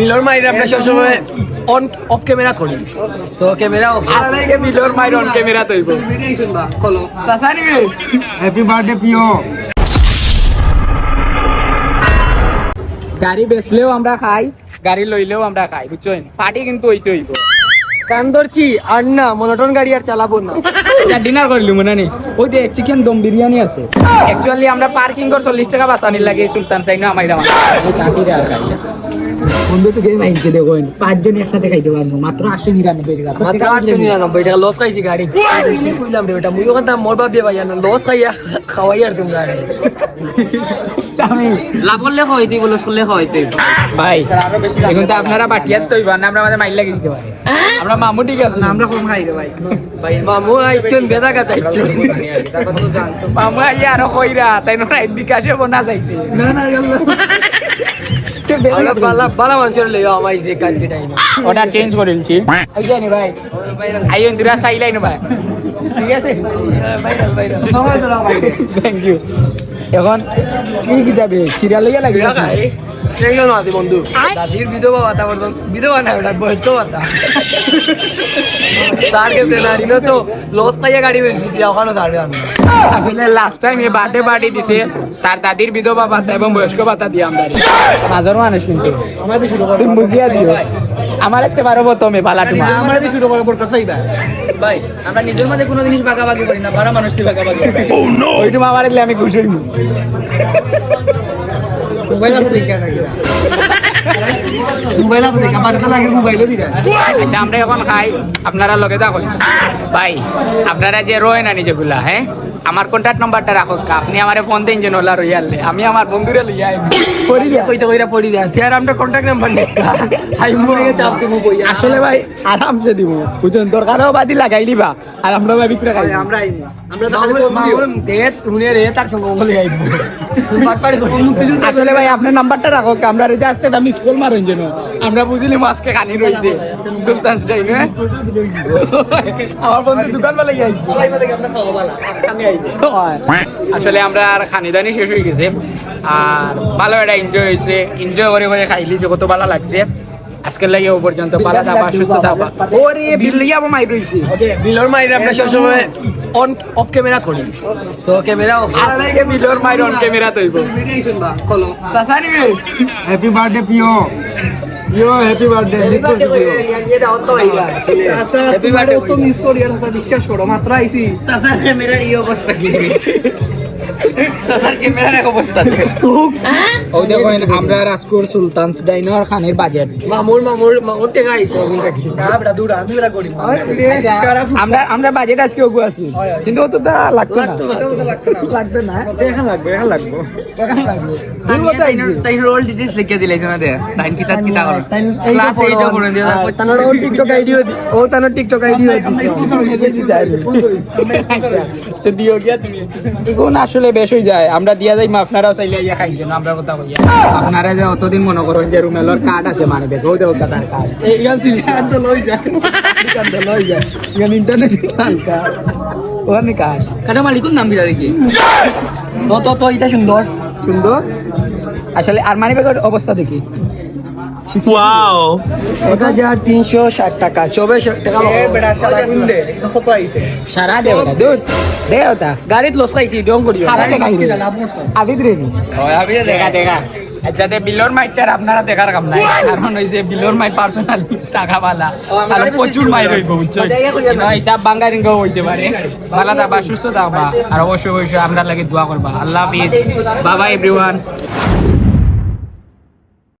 বিলর মাইর আমরা সবসময় অন অফ ক্যামেরা করি। তো ক্যামেরা অফ আজকে বিলর মাইর অন ক্যামেরা তৈব সাসানি মে হ্যাপি বার্থডে প্রিয় গাড়ি বেচলেও আমরা খাই। গাড়ি লইলেও আমরা খাই বুঝছেন? পার্টি কিন্তু হইতে হইব। কান ধরছি আর না মনোটন গাড়ি আর চালাবো না। ডিনার করলি মনে নেই ওই যে চিকেন দম বিরিয়ানি আছে। অ্যাকচুয়ালি আমরা পার্কিং কর চল্লিশ টাকা বাঁচানি লাগে সুলতান সাইন আমার বন্ধু তো গেম আইছে দেখুন পাঁচজন একসাথে খাইতে পারব মাত্র আটশো নিরানব্বই টাকা। মাত্র আটশো নিরানব্বই টাকা। লস খাইছি গাড়ি। কইলাম রে বেটা? মুই ওখান মোর বাপ দিয়ে ভাইয়া না লস খাইয়া খাওয়াই আর তুমি গাড়ি। লাভ করলে খাওয়াইতে বলে চললে খাওয়াইতে ভাই এখন তো আপনারা বাটিয়াত তো না আমরা আমাদের মাইল লাগিয়ে দিতে পারি। আমরা মামু ঠিক আছে। আমরা কম খাই রে ভাই। ভাই মামু আইছেন মামু আইয়া আরও কইরা তাই না বিকাশে বনা যাইছে। না না। মানুষের যে কাজে নাই অর্ডার চেঞ্জ করেছি আই জানি ভাই। আই ইন্দিরা সাইলাইন ভাই। ঠিক আছে? থ্যাংক ইউ এখন কি কিতাবে সিরিয়াল লইয়া লাগি ট্রেন আছে বন্ধু। দাদির বিধবা ভাতা বর্তমান। বিধবা না ওটা বয়স্ক ভাতা। তার কাছে না তো লস খাইয়া গাড়ি বেশি ওখানে ছাড়বে আমি। আসলে লাস্ট টাইম এই বার্থডে পার্টি দিছে তার দাদির বিধবা ভাতা এবং বয়স্ক ভাতা দিয়ে আমরা মাঝর মানুষ কিন্তু। আমাদের শুরু করো। তুমি বুঝিয়া দিও। আমার একটা বারো প্রথমে পালা তোমার। আমাদের শুরু করো কথা ভাই ভাই আমরা নিজের মধ্যে কোনো জিনিস ভাগাভাগি করি না বারা মানুষ ভাগাভাগি করি। ওইটু আমার আমি খুশি হইনি মোবাইল আপনি মোবাইল আপনি দেখে লাগে মোবাইলও দিরা আচ্ছা আমরা এখন খাই আপনারা লগে থাকুন। ভাই আপনারা যে রয়ে না নিজেগুলা হ্যাঁ? আমার কন্ট্যাক্ট নাম্বারটা রাখো। আপনি আমার ফোন দিন যে নোলা রইয়ালে আমি আমার বন্ধুরে লইয়া পড়ি দিয়া কইতে কইরা পড়ি দিয়া তেয়ার আমরা কন্টাক্ট নাম্বার নেকা হাই মুড়ে চাপ তুমি বইয়া আসলে ভাই আরামসে দিব। বুঝুন দরকারও বাদি লাগাই দিবা। আর আমরা ভাই বিক্রি খাই। আমরা আইনি আমরা তো খালি দেত হুনে রে তার সঙ্গে বলে আইবো। আসলে ভাই আপনার নাম্বারটা রাখো আমরা জাস্ট একটা মিস কল মারুন যেন। আমরা বুঝলি মাছকে খানি রইছে। সুলতান স্টাইল হ্যাঁ? আমার বন্ধু দোকান বেলা গিয়ে আমরা খাওয়া আসলে আমরা আর খানিদানি শেষ হয়ে গেছে। আর ভালো একটা এনজয় হয়েছে। এনজয় করে করে খাইলিছে কত ভালো লাগছে। আজকের লাগে ও পর্যন্ত ভালো থাকবা সুস্থ থাকবা ওরে বিল লিয়ে আমার মাই রইছে বিলর মাইরে আমরা সবসময় অন অফ ক্যামেরা করি। তো ক্যামেরা অফ আজকে বিলর মাইর অন ক্যামেরা তৈব সাসানি হ্যাপি বার্থডে প্রিয় প্রিয় হ্যাপি বার্থডে হ্যাপি বার্থডে তো মিস করি আর বিশ্বাস করো মাত্র আইছি ক্যামেরার এই অবস্থা কি আমরা রাজপুর সুলতানস ডাইনার খানের বাজার মামুর মামুর মামুর টেকা আমরা দূর আমি ওরা করি আমরা আমরা বাজেট আজকে ওগু আছি কিন্তু অত তা লাগতো না লাগতো না এখন লাগবে এখন লাগবে এখন লাগবে তুই কত আইছিস? তাই রোল ডিটেইলস লিখে দিলাইছ না দে তাই কিতা কিতা করো ক্লাস 8 করে দিয়া তানোর ওন টিকটক আইডি ও তানোর টিকটক আইডি তো দিও গিয়া তুমি এখন আসলে বেশ হয়ে যায়। আমরা দিয়া যাই আপনারাও চাইলে ইয়া খাইছেন আমরা কথা কইয়া। আপনারা যে অতদিন মনে করেন যে রুমেলর কার্ড আছে মানে দেখো দেখো তার কার্ড এইখান সিলিন্ডার তো লই যায়। কার্ড লই যায়। ইয়ান ইন্টারনেট কার্ড ওখানে কার্ড কাটা মালিকুর নাম বিরা দেখি তো তো তো এটা সুন্দর। সুন্দর? আসলে আর মানি ব্যাগের অবস্থা দেখি। তিনশো ষাট টাকা। চব্বিশ টাকা বেড়া সারা গুন্দে। কত আইছে। সারা দেওটা দূর। দেওটা গাড়িত লস খাইছি ডং করিও। সারা দেখা আবিদ দেখা দেখা। আচ্ছা তে বিলর মাইটার আপনারা দেখার কাম নাই। কারণ ওই যে বিলর মাই পার্সোনাল টাকা বালা আর প্রচুর মাই রইব বুঝছ এটা বাঙ্গারিং হইতে পারে। ভালো থাকবা সুস্থ থাকবা আর অবশ্যই অবশ্যই আমরা লাগে দোয়া করবা। আল্লাহ হাফিজ। বাবা এভরিওয়ান